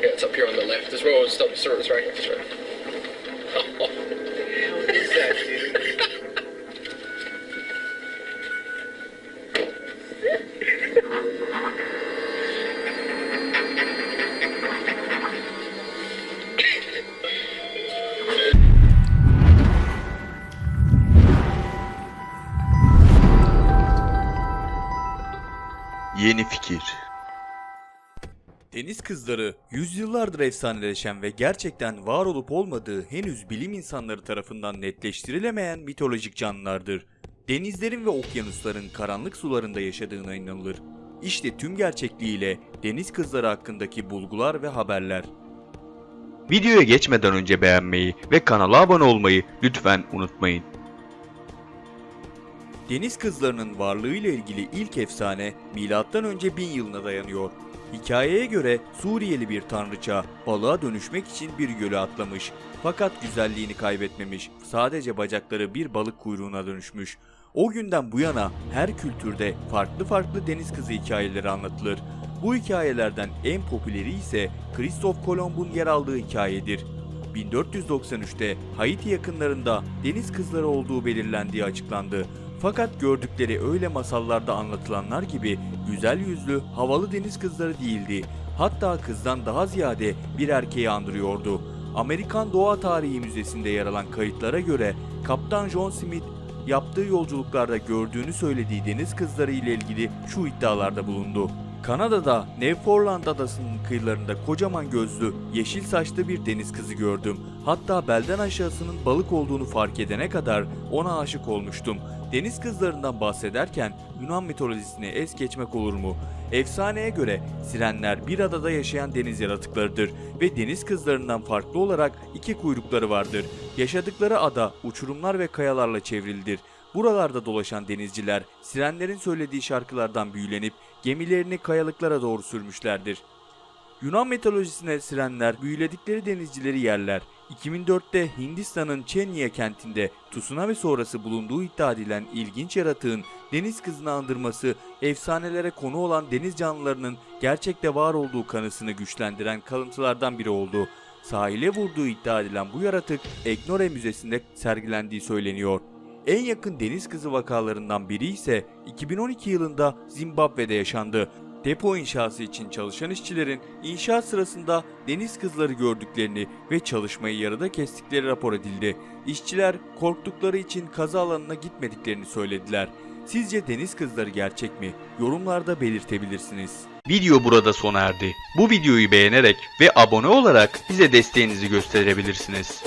Yeah, it's up here on the left. This road stop service right here. Right. What is that? Yeni fikir. Deniz kızları yüzyıllardır efsaneleşen ve gerçekten var olup olmadığı henüz bilim insanları tarafından netleştirilemeyen mitolojik canlılardır. Denizlerin ve okyanusların karanlık sularında yaşadığına inanılır. İşte tüm gerçekliğiyle deniz kızları hakkındaki bulgular ve haberler. Videoya geçmeden önce beğenmeyi ve kanala abone olmayı lütfen unutmayın. Deniz kızlarının varlığıyla ilgili ilk efsane M.Ö. 1000 yılına dayanıyor. Hikayeye göre Suriyeli bir tanrıça balığa dönüşmek için bir göle atlamış. Fakat güzelliğini kaybetmemiş. Sadece bacakları bir balık kuyruğuna dönüşmüş. O günden bu yana her kültürde farklı farklı deniz kızı hikayeleri anlatılır. Bu hikayelerden en popüleri ise Kristof Kolomb'un yer aldığı hikayedir. 1493'te Haiti yakınlarında deniz kızları olduğu belirlendiği açıklandı. Fakat gördükleri öyle masallarda anlatılanlar gibi güzel yüzlü, havalı deniz kızları değildi. Hatta kızdan daha ziyade bir erkeği andırıyordu. Amerikan Doğa Tarihi Müzesi'nde yer alan kayıtlara göre Kaptan John Smith yaptığı yolculuklarda gördüğünü söylediği deniz kızları ile ilgili şu iddialarda bulundu. Kanada'da Newfoundland adasının kıyılarında kocaman gözlü, yeşil saçlı bir deniz kızı gördüm. Hatta belden aşağısının balık olduğunu fark edene kadar ona aşık olmuştum. Deniz kızlarından bahsederken Yunan mitolojisine es geçmek olur mu? Efsaneye göre sirenler bir adada yaşayan deniz yaratıklarıdır ve deniz kızlarından farklı olarak iki kuyrukları vardır. Yaşadıkları ada uçurumlar ve kayalarla çevrilidir. Buralarda dolaşan denizciler sirenlerin söylediği şarkılardan büyülenip gemilerini kayalıklara doğru sürmüşlerdir. Yunan mitolojisine sirenler büyüledikleri denizcileri yerler. 2004'te Hindistan'ın Chenya kentinde tsunami sonrası bulunduğu iddia edilen ilginç yaratığın deniz kızını andırması efsanelere konu olan deniz canlılarının gerçekte var olduğu kanısını güçlendiren kalıntılardan biri oldu. Sahile vurduğu iddia edilen bu yaratık Egnore Müzesi'nde sergilendiği söyleniyor. En yakın deniz kızı vakalarından biri ise 2012 yılında Zimbabwe'de yaşandı. Depo inşası için çalışan işçilerin inşaat sırasında deniz kızları gördüklerini ve çalışmayı yarıda kestikleri rapor edildi. İşçiler korktukları için kaza alanına gitmediklerini söylediler. Sizce deniz kızları gerçek mi? Yorumlarda belirtebilirsiniz. Video burada sona erdi. Bu videoyu beğenerek ve abone olarak bize desteğinizi gösterebilirsiniz.